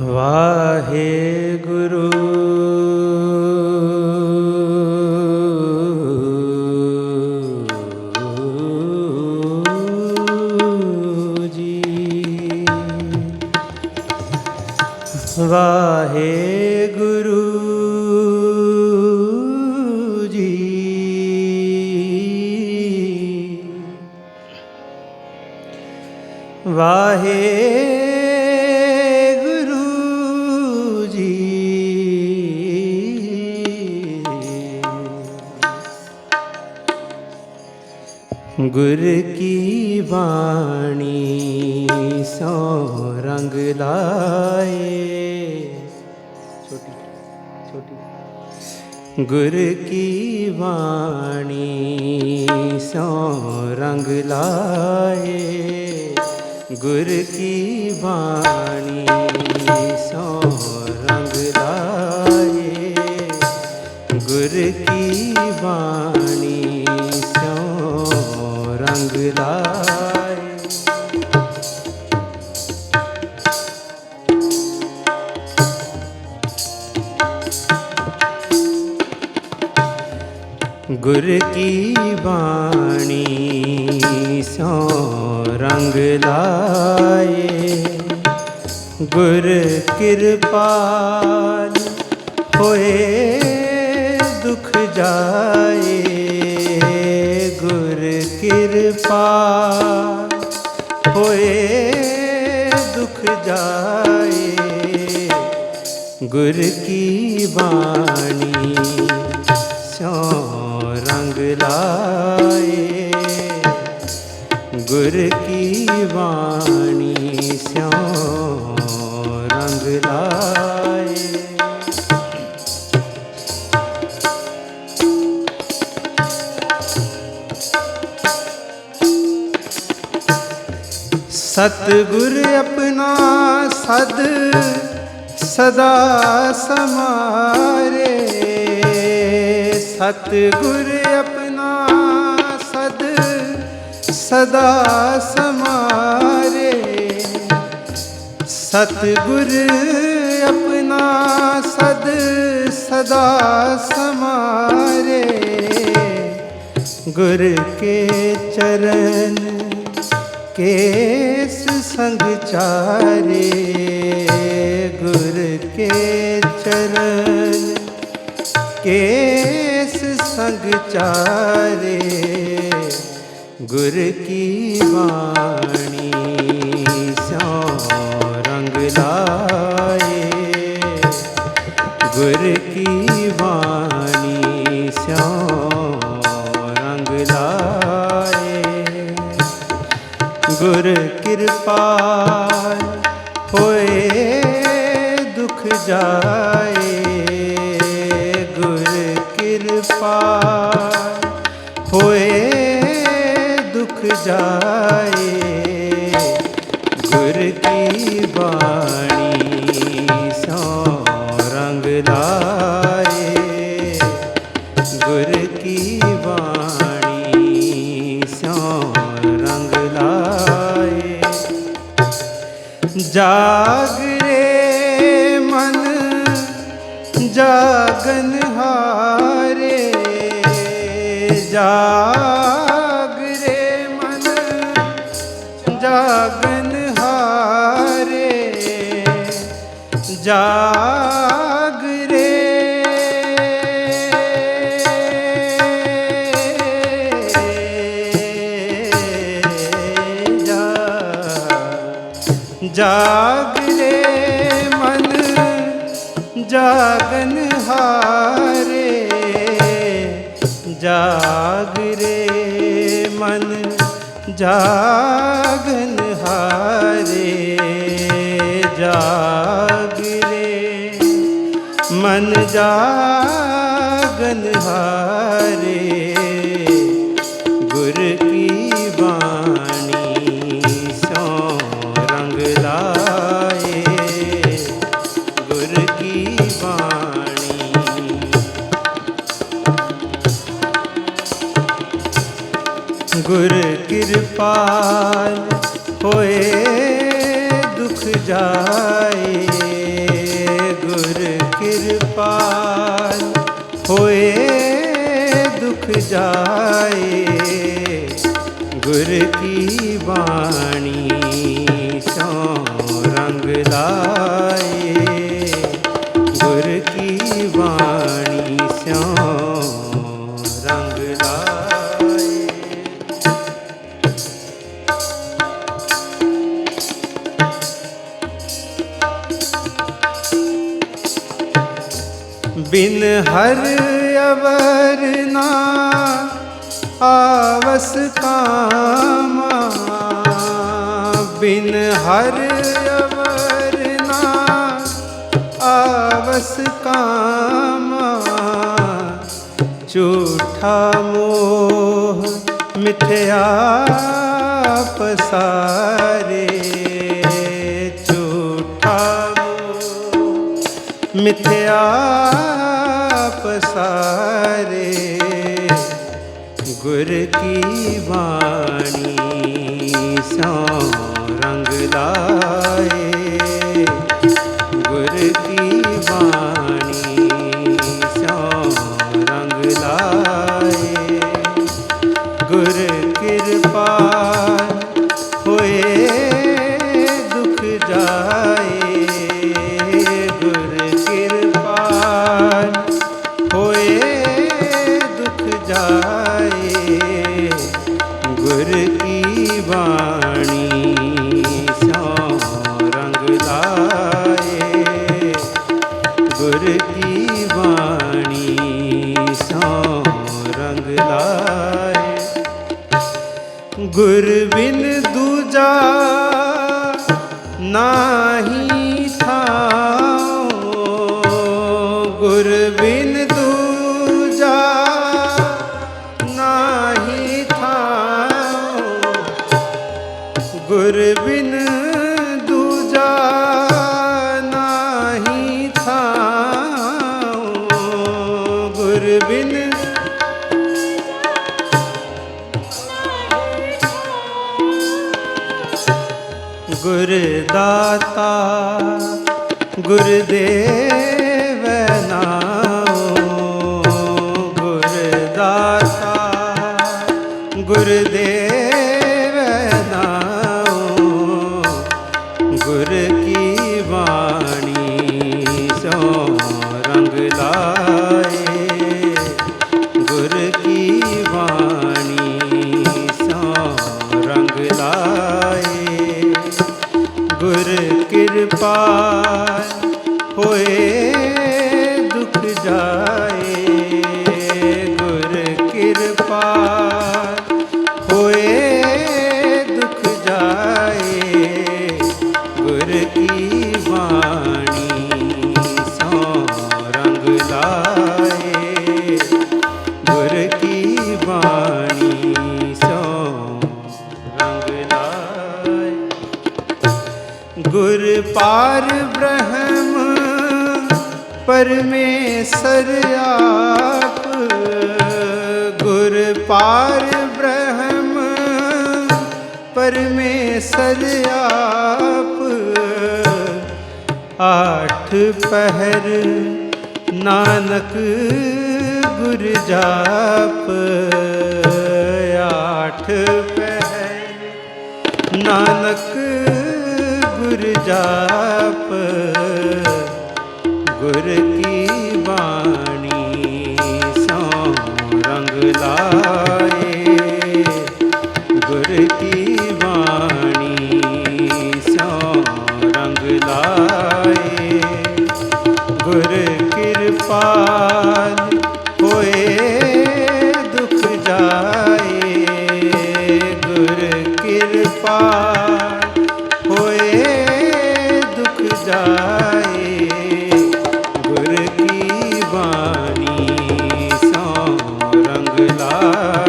ਵਾਹਿਗੁਰੂ। ਗੁਰ ਕੀ ਬਾਣੀ, ਸੋ ਰੰਗ ਲਾਏ। ਛੋਟੀ ਛੋਟੀ। ਗੁਰ ਕੀ ਬਾਣੀ, ਸੋ ਰੰਗ ਲਾਏ। ਗੁਰ ਕੀ ਬਾਣੀ, ਸੋ ਰੰਗ ਲਾਏ। ਗੁਰ ਕੀ ਬਾਣੀ ਗੁਰ ਕੀ ਬਾਣੀ, ਸੋ ਰੰਗ ਲਾਏ। ਗੁਰ ਕਿਰਪਾਲ ਹੋਏ, ਦੁਖ ਜਾਏ। ਗੁਰ ਕਿਰਪਾਲ ਹੋਏ, ਦੁਖ ਜਾਏ। ਗੁਰ ਕੀ ਬਾਣੀ, ਸੋ ਰੰਗ ਲਾਏ। ਗੁਰ ਕੀ ਬਾਣੀ ਸੋ ਰੰਗ ਲਾਏ। ਸਤਿਗੁਰ ਆਪਣਾ ਸਦ ਸਦਾ ਸਮਾਰੇ। ਸਤਿਗੁਰ ਆਪਣਾ ਸਦਾ ਸਮਾਰੇ। ਸਤਿਗੁਰ ਆਪਣਾ ਸਦ ਸਦਾ ਸਮਾਰੇ। ਗੁਰ ਕੇ ਚਰਨ ਕੇਸ ਸੰਗ ਚਾਰੇ। ਗੁਰ ਕੇ ਚਰਨ ਕੇਸ ਸੰਗ ਚਾਰੇ। ਗੁਰ ਕੀ ਬਾਣੀ ਸੋ ਰੰਗ ਲਾਏ। ਗੁਰ ਕੀ ਬਾਣੀ ਸੋ ਰੰਗ ਲਾਏ। ਗੁਰ ਕਿਰਪਾਲ ਹੋਏ, ਦੁਖ ਜਾਏ। ਦੁਖ ਜਾਏ, ਗੁਰ ਕੀ ਬਾਣੀ ਸੋ ਰੰਗ ਲਾਏ ਗੁਰ ਕੀ ਬਾਣੀ ਸੋ ਰੰਗ ਲਾਏ ਜਾਗ ਰੇ ਮਨ, ਜਾਗਨ ਹਾਰੇ। ਜਾ ਜਾਗਨ ਹਾਰੇ ਜਾਗ ਰੇ। ਜਾ- ਜਾਗ ਰੇ ਮਨ ਜਾਗਨ ਹਾਰੇ ਜਾਗ ਰੇ ਮਨ ਜਾਗਨ ਹਾਰੇ ਜਾਗਰੇ ਮਨ ਜਾਗਨ ਹਾਰੇ ਹੋਏ ਦੁਖ ਜਾਏ ਗੁਰ ਕਿਰਪਾਲ ਹੋਏ ਦੁਖ ਜਾਏ ਗੁਰ ਕੀ ਬਾਣੀ ਸੋ ਰੰਗ ਲਾ ਹਰ ਅਵਰ ਨਾ ਆਵਸ ਕਾਮਾ, ਬਿਨ ਹਰ ਅਵਰ ਨਾ ਆਵਸ ਕਾਮਾ। ਝੂਠਾ ਮੋਹ ਮਿਥਿਆ ਪਸਾਰੇ, ਝੂਠਾ ਮੋਹ ਮਿਥਿਆ ਪਸਾਰੇ ਗੁਰ ਕੀ ਬਾਣੀ ਸੋ ਰੰਗ ਲਾਏ ਗੁਰ ਬਿਨ ਦੂਜਾ ਨਾਹੀ ਥਾਉ। ਗੁਰ ਬਿਨ ਦੂਜਾ ਨਾਹੀ ਥਾਉ। ਗੁਰ ਬਿਨ ਗੁਰ ਦਾਤਾ ਗੁਰ ਦੇਵ ਨਾਉ। ਗੁਰ ਦਾਤਾ ਗੁਰ ਨਾਉ। ਗੁਰ ਕੀ ਬਾਣੀ ਕਿਰਪਾ ਹੋਏ ਦੁਖ ਜਾ ਪਾਰ ਬ੍ਰਹਮ ਪਰਮੇਸ਼ਰ ਆਪ ਗੁਰ ਪਾਰ ਬ੍ਰਹਮ ਪਰਮੇਸ਼ਰ ਆਪ ਆਠ ਪਹਿਰ ਨਾਨਕ ਗੁਰ ਜਾਪ ਆਠ ਪਹਿਰ ਨਾਨਕ ਜਾਪ ਗੁਰ ਕੀ ਬਾਣੀ ਸੋ ਰੰਗ ਲਾਏ। ਗੁਰ ਕੀ ਬਾਣੀ ਸੋ ਰੰਗ ਲਾਏ। ਗੁਰ ਕਿਰਪਾ ਜੁਗਲਾ